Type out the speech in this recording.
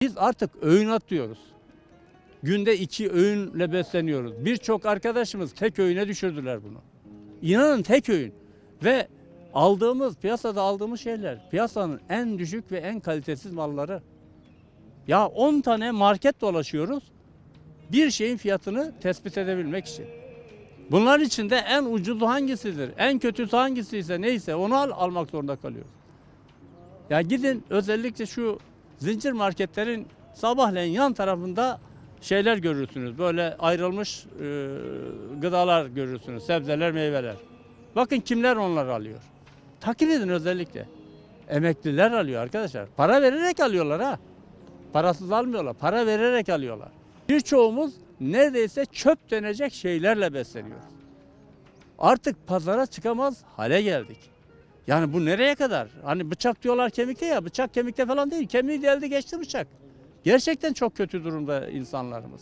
Biz artık öğün atıyoruz. Günde iki öğünle besleniyoruz. Birçok arkadaşımız tek öğüne düşürdüler bunu. İnanın tek öğün. Ve aldığımız, piyasada aldığımız şeyler piyasanın en düşük ve en kalitesiz malları. Ya 10 tane market dolaşıyoruz. Bir şeyin fiyatını tespit edebilmek için. Bunların içinde en ucuzu hangisidir? En kötüsü hangisiyse neyse onu al, almak zorunda kalıyoruz. Ya gidin özellikle şu zincir marketlerin sabahleyin yan tarafında şeyler görürsünüz. Böyle ayrılmış e, gıdalar görürsünüz. Sebzeler, meyveler. Bakın kimler onları alıyor. Takip edin özellikle. Emekliler alıyor arkadaşlar. Para vererek alıyorlar ha. Parasız almıyorlar. Para vererek alıyorlar. Birçoğumuz neredeyse çöp denecek şeylerle besleniyoruz. Artık pazara çıkamaz hale geldik. Yani bu nereye kadar? Hani bıçak diyorlar kemikte ya bıçak kemikte falan değil. Kemiği deldi geçti bıçak. Gerçekten çok kötü durumda insanlarımız.